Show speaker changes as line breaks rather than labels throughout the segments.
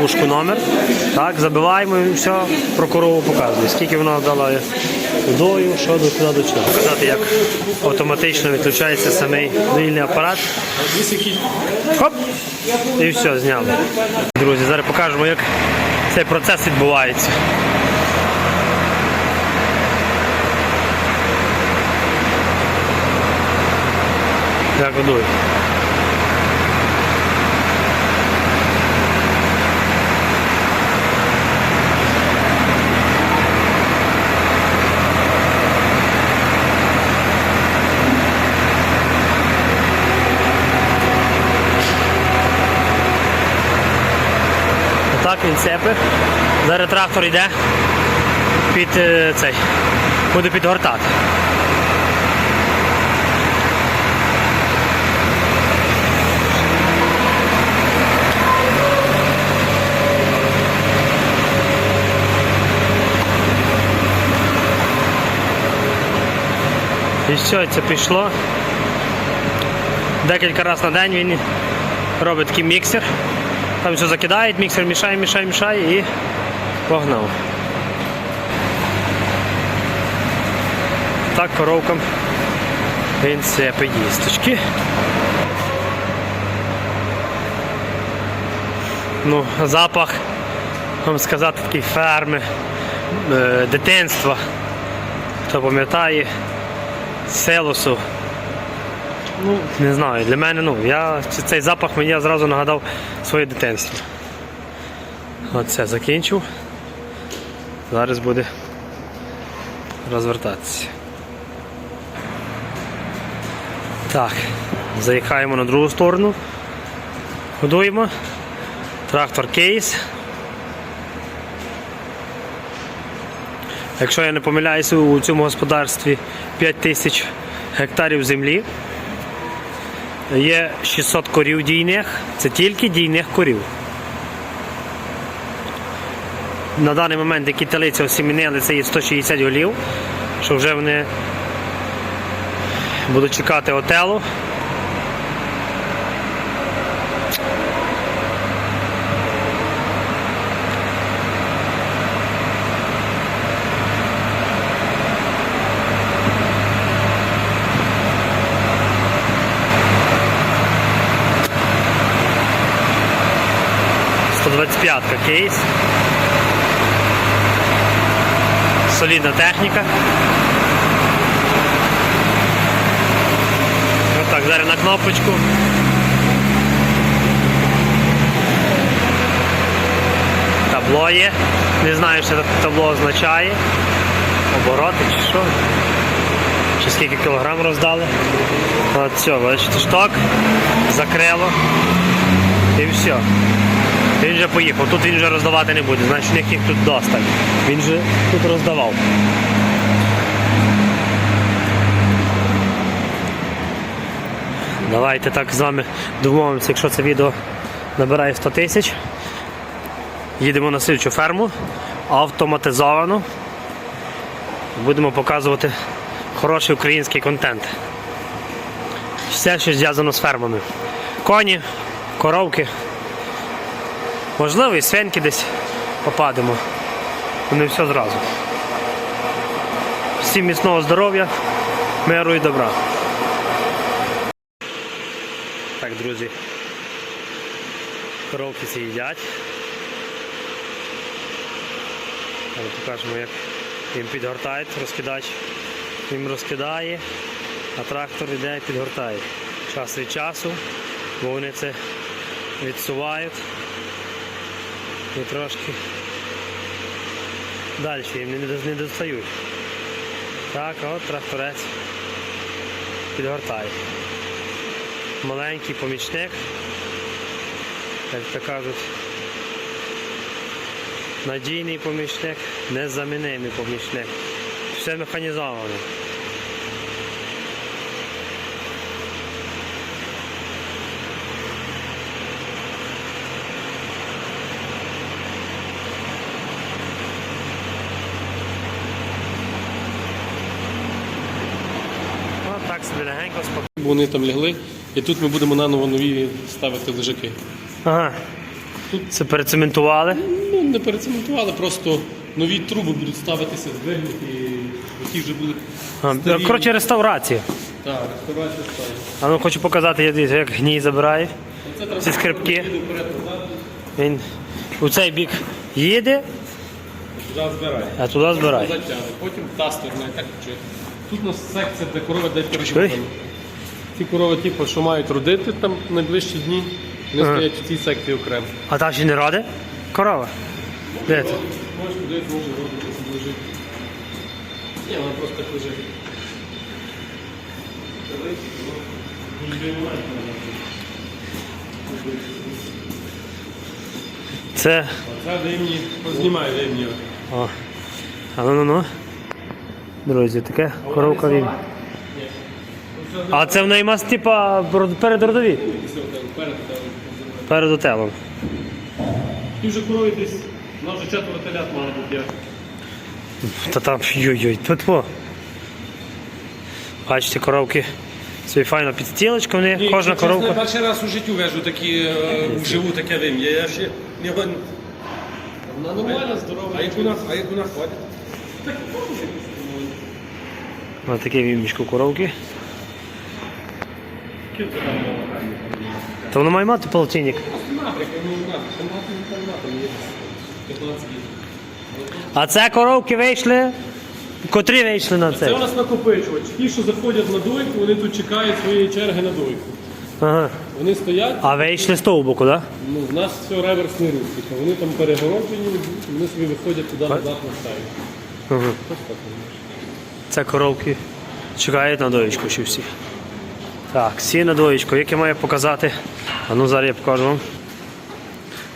Вушку номер. Так, забиваємо і все, прокурову показує. Скільки вона дала водою, що до куди до чого. Показати, як автоматично відключається самий доїльний апарат. Хоп! І все, зняли. Друзі, зараз покажемо, як цей процес відбувається. Як годують. Цепи. Зараз трактор йде під е, цей. Буде підгортати. І все, це пішло. Декілька разів на день він робить такий міксер. Там все закидає, міксер мішає, мішає, мішає і погнав. Так коровкам він сипе їсточки. Ну, запах, вам сказати, такий ферми, е, дитинства. Хто пам'ятає, селосу. Ну, не знаю, для мене, ну, я, цей запах мені зразу нагадав своє дитинство. Оце закінчив. Зараз буде розвертатися. Так, заїхаємо на другу сторону. Годуємо. Трактор кейс. Якщо я не помиляюся, у цьому господарстві 5 тисяч гектарів землі. Є 600 корів дійних, це тільки дійних корів. На даний момент, які телиця осімінили, це є 160 голів, що вже вони будуть чекати отелу. – 125 кейс. Солідна техніка. Отак, зараз на кнопочку. Табло є. Не знаю, що це табло означає. Обороти чи що. Чи скільки кілограм роздали. От все, бачите, шток, закрило. І все. Він вже поїхав. Тут він вже роздавати не буде, значить у них їх тут досталь. Він же тут роздавав. Давайте так з вами домовимося, якщо це відео набирає 100 тисяч. Їдемо на сильчу ферму, автоматизовану. Будемо показувати хороший український контент. Все, що зв'язано з фермами. Коні, коровки. Можливо, і свинки десь попадемо. Не все зразу. Всім міцного здоров'я, миру і добра. Так, друзі. Коровки ці. Але покажемо, як їм підгортають, розкидач їм розкидає, а трактор йде і підгортає. Час від часу, бо вони це відсувають і трошки далі їм не достають. Так, от тракторець підгортає. Маленький помічник, як то кажуть, надійний помічник, незамінимий помічник. Все механізовано. Ну, так собі легенько, спокійно.
Вони там лягли, І тут ми будемо наново нові ставити лежаки.
Ага. Це перецементували.
Ну, не перецементували, просто нові труби будуть ставитися здвигнуті, які вже були. Старі.
Коротше, реставрація.
Так, реставрація ставить.
А ну хочу показати, я дивіться, як гній забирає. Ці скрипки. Він у цей бік їде,
туди збирає.
а туди збирає.
Потім тастер, не так чи. Тут у нас секція, де корови дають коротше. Ті корови, типу, що мають родити там найближчі дні, вони
Ага.
стоять в цій секції окремо.
А та ще не ради? Корова. Де це?
Можеш подивитися, може родитися, лежить. Ні, вона просто так лежить.
Це.
Це димні, познімай димні.
О. А ну ну ну. Друзі, таке коровка він. А це в неї мас, типа передродові. Перед отелом.
Ті вже корови десь, вона вже четверо телят мала бути. я.
Та там йой-йой, тут во. Бачите, коровки. Собі файно підстілочка, вони, кожна
чесно,
коровка.
перший раз у життю вежу такі е, вживу таке вим'я. Я ще його.
Вона нормальна, здорова.
А як вона, а як вона ходить?
Ось таке вімічко коровки. То воно має мати полтинник.
Напрямки, напрямки, там там там є. 15 днів.
А це коровки вийшли. Котрі вийшли на
Це
це?
у нас накопичувач. Ті, що заходять на дойку, вони тут чекають своєї черги на дойку.
Ага.
Вони стоять,
А вийшли з того боку, так?
ну, в нас все реверсний рух. Типу, вони там перегороджені, вони собі виходять туди назад на стаю.
Да? Ага.
Ось.
Це коровки чекають на доїчку ще всі. Так, всі на доїчку. Як я маю показати? А ну зараз я покажу вам.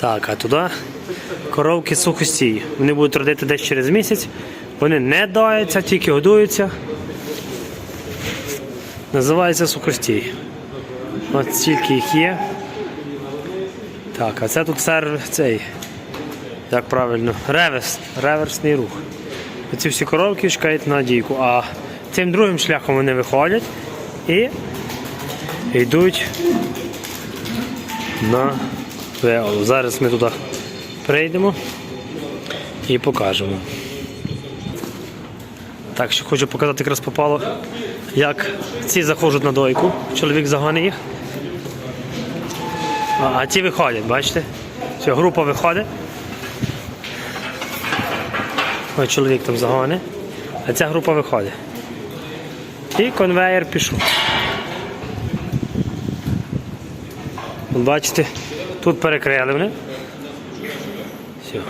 Так, а туди коровки сухостії. Вони будуть родити десь через місяць. Вони не дояться, тільки годуються. Називається сухостій. От стільки їх є. Так, а це тут сервер цей. Як правильно? Реверс, реверсний рух. Ці всі коровки чекають на дійку, а цим другим шляхом вони виходять і йдуть на веолу. Зараз ми туди прийдемо і покажемо. Так, що хочу показати, якраз попало, як ці заходять на дойку, чоловік загонить їх. А, а ті виходять, бачите? Все, група виходить. Ось чоловік там загони, а ця група виходить. І конвейер пішов. Бачите, тут перекрили вони. Все.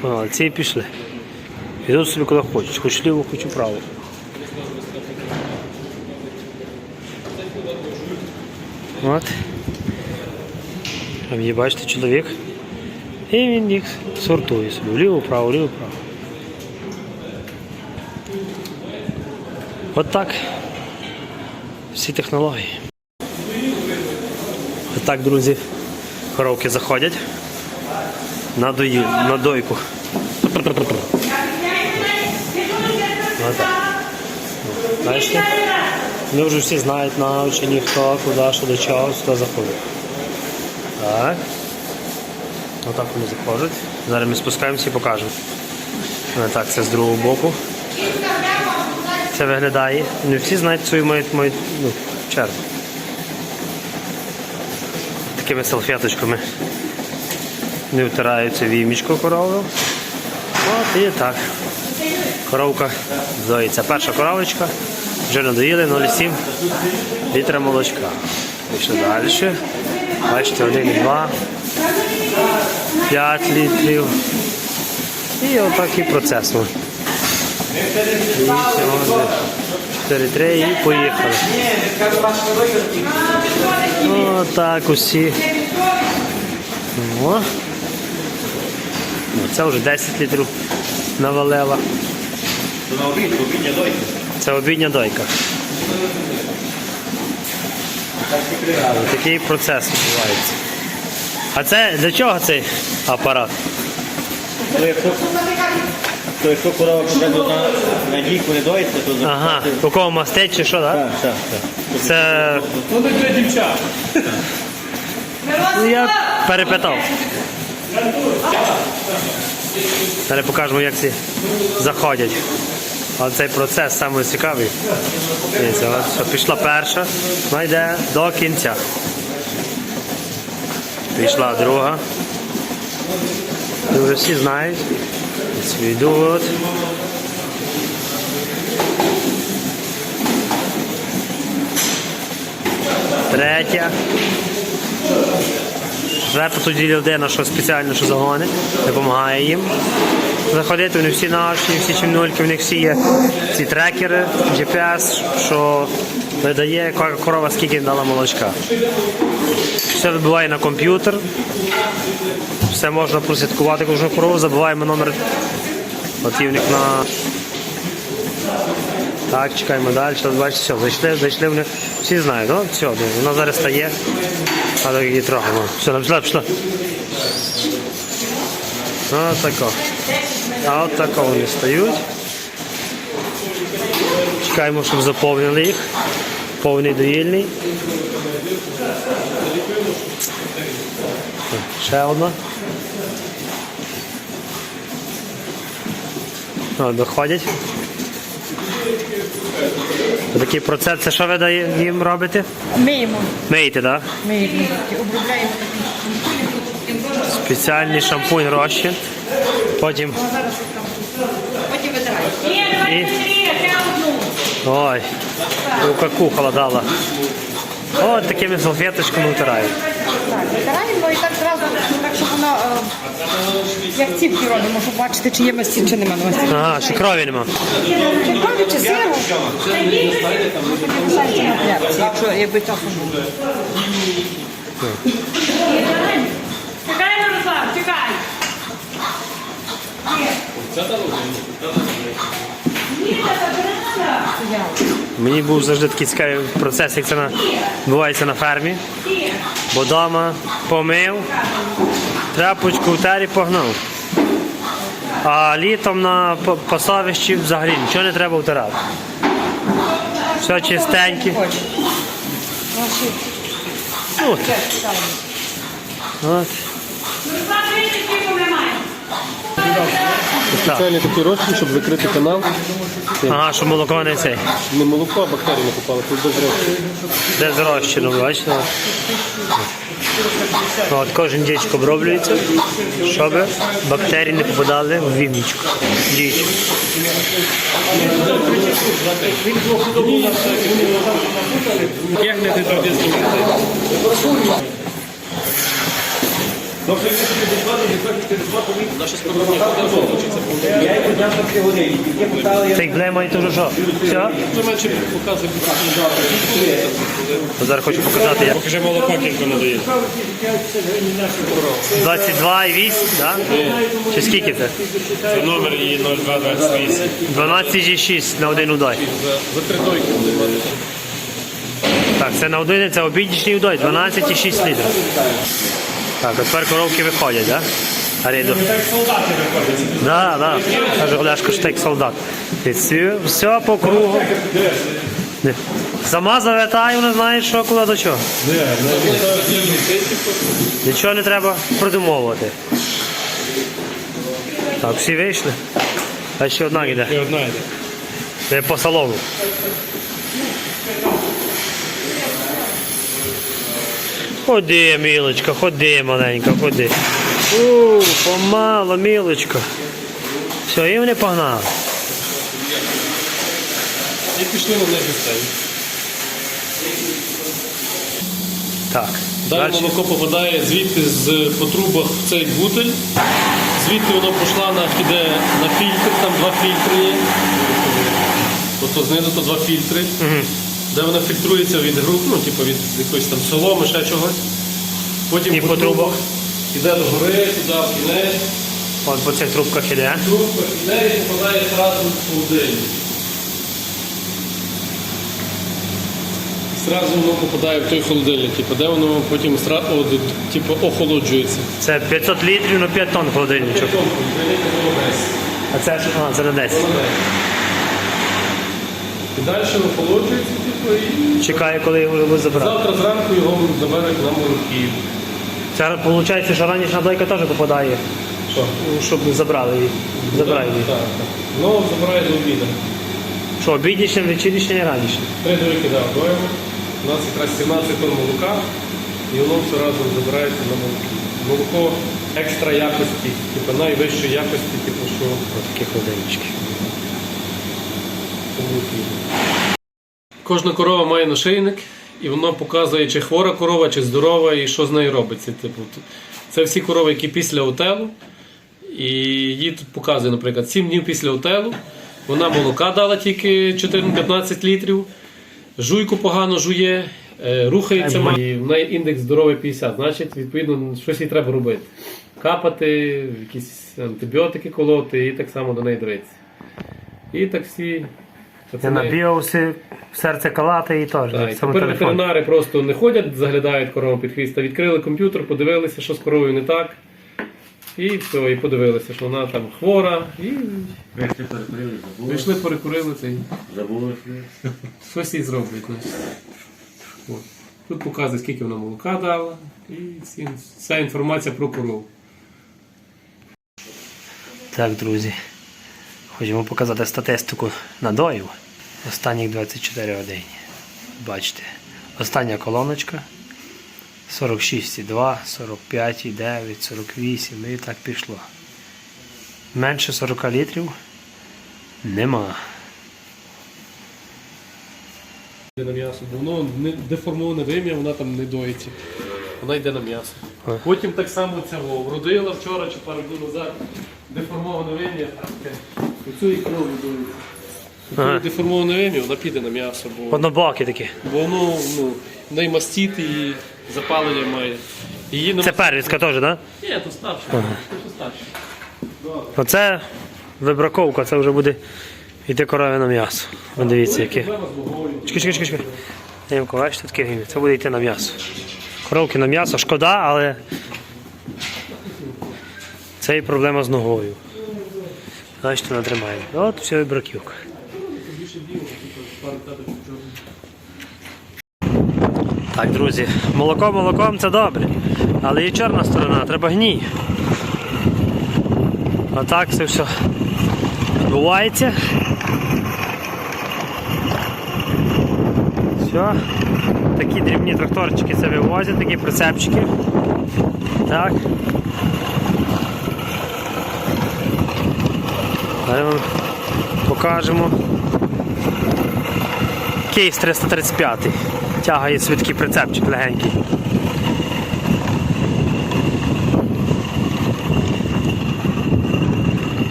Погнали. Ці пішли. Йдуть собі куди хочуть, хоч ліво, хоч вправо. От. Там є, бачите, чоловік. І він їх сортує собі. Вліво, вправо, вліво, вправо. От так. Всі технології. От так, друзі, коровки заходять на, дої, на дойку. Бачите? Вони вже всі знають навчені, хто, куди, що до чого, сюди заходить. Так. Отак вони заходять. Зараз ми спускаємося і покажемо. Так, це з другого боку. Це виглядає. Не всі знають свою мають, мають ну, чергу. Такими салфеточками не втираються вімічко корови. От і так. Коровка доїться. Перша коровочка. Вже надоїли 0,7 літра молочка. Пішли далі. Бачите, 1,2, 5 літрів. І отакий процес. Ну. 4-3 і поїхали. Отак усі. О. Ну, Це вже 10 літрів навалила. Це обідня дойка. Такий процес відбувається. А це для чого цей апарат?
То якщо, корова потрібна на, на дійку не доїться, то за
Ага, у кого мастить чи що, так?
Так, так, так.
Це
Ну не для дівчат.
ну, я перепитав. Далі покажемо, як ці заходять. А цей процес самий цікавий. Дивіться, от що пішла перша, вона йде до кінця. Пішла друга. Дуже всі знають. Ось йдуть. Третя. Четверта тоді людина, що спеціально що загони, допомагає їм заходити. Вони всі наші, всі чимнульки, в них всі є ці трекери, GPS, що видає, яка корова скільки дала молочка. Все вибиває на комп'ютер. Все можна прослідкувати кожну корову, забуваємо номер готівник на. Так, чекаємо далі. Бачите, все, зайшли, зайшли вони. Всі знають, ну, все, вона зараз стає. А так її ну. Все, пішла, пішла. Ось тако. От тако вони стають. Чекаємо, щоб заповнили їх. Повний доїльний. Ще одна. О, доходять. Такий процес, це що ви дає- їм робите?
Миємо,
Миєте, так?
миємо, обробляємо
Спеціальний шампунь розчин. Потім.
потім витираємо.
І... Ой, рука кухала дала. О, такими салфеточками втирають.
Так, витираємо і так зразу, так, щоб воно, е, як ціпки робимо, щоб бачити, чи є мастін, чи нема мастін.
Ага, ще крові нема.
Чи крові, чи сиру, якщо якби було.
Чекай, Мирослав, чекай.
Мені був завжди такий цікавий процес, як це на... відбувається на фермі. Бо вдома помив, тряпочку втер і погнав. А літом на пасовищі взагалі нічого не треба втирати. Все чистеньке. От. От.
Спеціальний такий розчин, щоб закрити канал.
Ага, щоб молоко не цей.
Не молоко, а бактерії не попали. Тут без розчину.
Де зрощено, бачите? От кожен дічко оброблюється, щоб бактерії не попадали в вівничку. Дічку.
Кегнете туди знімати.
Цей глема і то що? Все?
Це менше показує.
Зараз хочу показати. як.
Покажи молоко, кілько надає.
22,8, так? Чи скільки це?
Це номер її 0228.
12,6 на один удай.
За три дойки буде мати.
Так, це на один, це обіднішній удай, 12,6 літрів. Так, а тепер коровки виходять, так? Аріду.
Так солдати виходять.
Да, да. Каже Олешко, що ти як солдат. І всі- все по кругу. Не. Сама завертає, вона знає, що куди до чого. Нічого не треба придумовувати. Так, всі вийшли. А ще одна йде.
І одна йде.
Це по салону. Ходи, мілочка, ходи, маленька, ходи. У, помало, мілочка. Все, і вони погнали.
І пішли них гостей.
Так.
Далі
Далі.
молоко попадає звідти з по трубах в цей бутель. Звідти воно пішла на піде на фільтр, там два фільтри є. Тобто знизу то два фільтри, де вона фільтрується від груп, ну, типу від якоїсь там соломи, ще чогось. Потім
І по трубах?
Іде до гори, туди в кінець,
От по цих трубках іде.
трубка іде і попадає одразу в холодильник. зразу воно попадає в той холодильник, типу, де воно потім от, типу, охолоджується.
Це 500 літрів на 5 тонн холодильничок. А це ж а, це на 10.
І далі охолоджується, типу, і
Чекає, коли його будуть забрати.
завтра зранку його заберуть на молоки.
Це виходить, що ранішня дойка теж попадає,
Що?
щоб забрали її. Забирає її.
Так, так. Ну, забирає до обіду.
Що, обіднішня, вечірнішня і ранішня.
Три дойки да, доїмо. У нас якраз 17 тонн молока, і воно все разом забирається на молоки. Молоко екстра якості, типу найвищої якості, типу, що
Такі холодильнички.
Кожна корова має нашийник, і воно показує, чи хвора корова, чи здорова, і що з нею робиться. Типу, це всі корови, які після отелу. І їй тут показує, наприклад, 7 днів після отелу. Вона молока дала тільки 14-15 літрів, жуйку погано жує, е, рухається, і в неї індекс здоров'я 50. Значить, відповідно, щось їй треба робити. Капати, якісь антибіотики колоти і так само до неї дивитися. І так всі.
Я
пацани-
на біоусі серце калати і теж.
так, і тепер
телефоні.
ветеринари просто не ходять, заглядають корову під хвіст, а відкрили комп'ютер, подивилися, що з коровою не так. І все, і подивилися, що вона там хвора, і
Вийшли, перекурили, забули.
прийшли, перекурили це і
Забули.
щось їй зроблять. значить. От. Тут показує, скільки вона молока дала, і всі- вся інформація про корову.
Так, друзі. Хочемо показати статистику надоїв останніх 24 години. Бачите, остання колоночка 46,2, 45,9, 48 і так пішло. Менше 40 літрів нема.
Йде на м'ясо, бо воно не деформоване вим'я, вона там не доїться. Вона йде на м'ясо. Потім так само цього вродила вчора чи пару днів назад. Деформоване вим'я, таке. Оцю і кров доїться.
Ага.
Деформоване вим'я, вона піде на м'ясо, бо,
Однобокі такі.
бо воно ну, в неї мастіт і запалення має. Її
Це первістка теж, так? Да?
Ні, то старше. То старше.
Оце вибраковка, це вже буде йти корові на м'ясо. Ви дивіться, яке.
Проблема з вагою.
Чекай, чекай, чекай, чекай. Димко, бачите, таке гім'я. Це буде йти на м'ясо. Коровки на м'ясо, шкода, але це і проблема з ногою. Бачите, вона тримає. От все і браківка. Так, друзі, молоко молоком це добре. Але є чорна сторона, треба гній. Отак це все відбувається. Все. Такі дрібні тракторчики це вивозять, такі прицепчики. Так. Далі вам покажемо. Кейс 335. Тягає свідкий прицепчик легенький.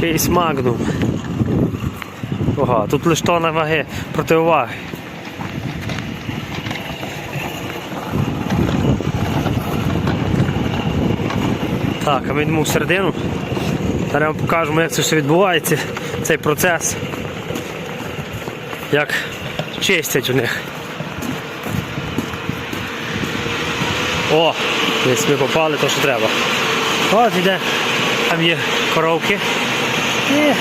Кейс Magnum. Ага, тут лише тона ваги противаги. Так, а ми йдемо всередину. Зараз вам покажемо, як це все відбувається, цей процес. Як чистять у них. О, десь ми попали, то що треба. От іде. Там є коровки. І...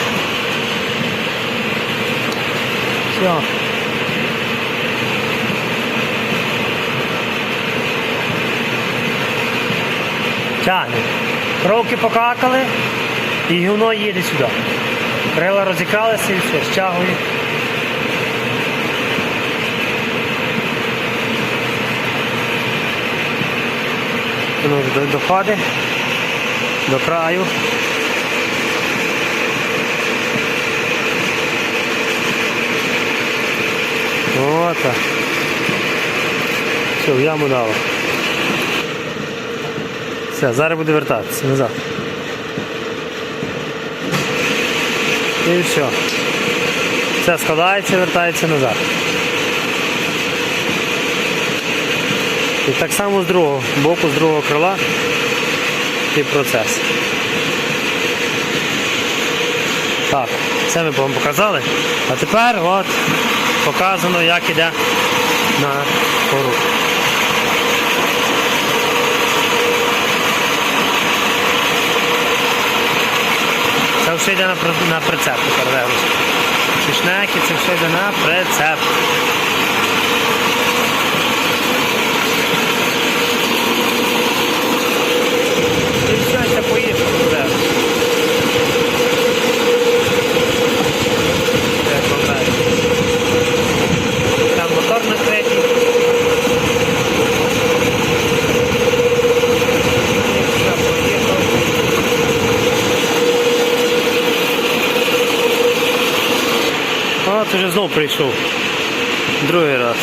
Все. Тягне. Коровки покакали і гівно їде сюди. Крила розікралися і все, стягує. Воно вже до- доходить до краю. От так. Все, в яму дало. Все, зараз буде вертатися назад. І все. Все складається, вертається назад. І так само з другого боку, з другого крила і процес. Так, це ми вам показали. А тепер от показано, як іде на пору. Це все йде на, на прицеп тепер вигрузка. Це все йде на прицеп. І все, це поїхало. Все. Як виглядає. Там мотор накритий. І все, поїхав. От прийшов. Другий раз.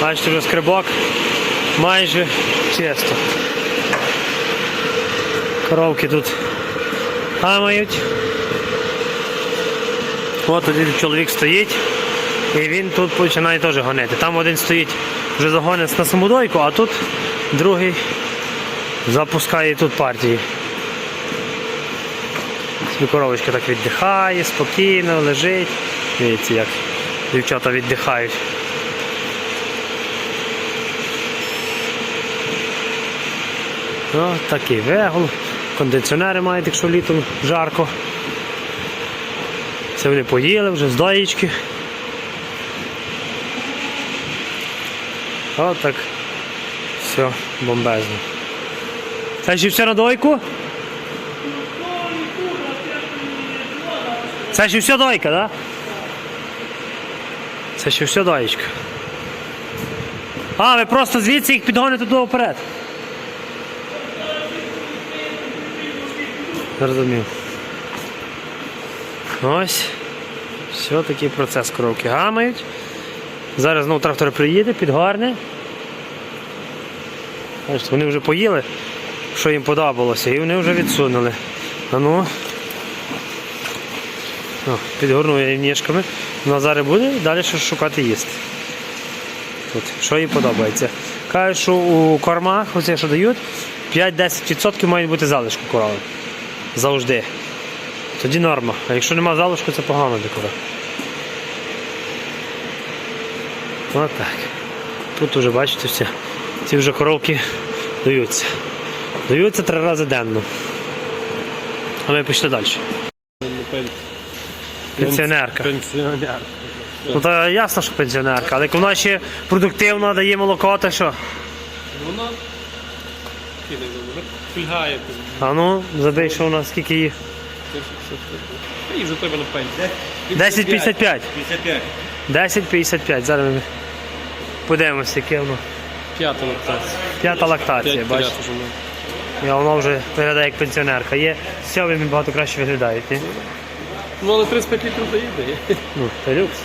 Бачите, вже скрибок майже чисто. Коровки тут гамають. От один чоловік стоїть і він тут починає теж гонити. Там один стоїть вже загонець на самодойку, а тут другий запускає тут партії. Коровочка так віддихає, спокійно, лежить. Дивіться, як дівчата віддихають. О, такий вегул. Кондиціонери мають, якщо літом жарко. Це вони поїли вже з доїчки. О, так. Все, бомбезно. Це ще все на дойку? Це ще все дойка, так? Да? Це ще все доїчка. А, ви просто звідси їх підгоните туди вперед. Зрозумів. Ось. Все, такий процес коровки гамають. Зараз знову трактор приїде, підгарне. Бачите, вони вже поїли, що їм подобалося, і вони вже відсунули. А ну. О, підгорнув я її ніжками. Вона зараз буде далі шукати їсти. Тут, що їй подобається. Кажуть, що у кормах, оце, що дають, 5-10% мають бути залишки корови. Завжди. Тоді норма. А якщо нема залишку, це погано для корови. Отак. Тут вже бачите все. Ці вже коровки даються. Даються три рази денно. А ми пішли далі. Пенсіонерка.
Пенсіонер.
Ну то ясно, що пенсіонерка, але як вона ще продуктивна, дає молоко, то що?
Вона кидає, фільгає.
А ну, забий, що у нас скільки їх?
І вже треба на пенсію.
10,55.
55.
10,55. Зараз ми подивимося, яке воно.
П'ята лактація.
П'ята лактація, бачите.
телят вже.
І воно вже виглядає як пенсіонерка. Є сьомі багато краще виглядають, ні?
Ну але 35 літрів доїде.
Ну, люкс.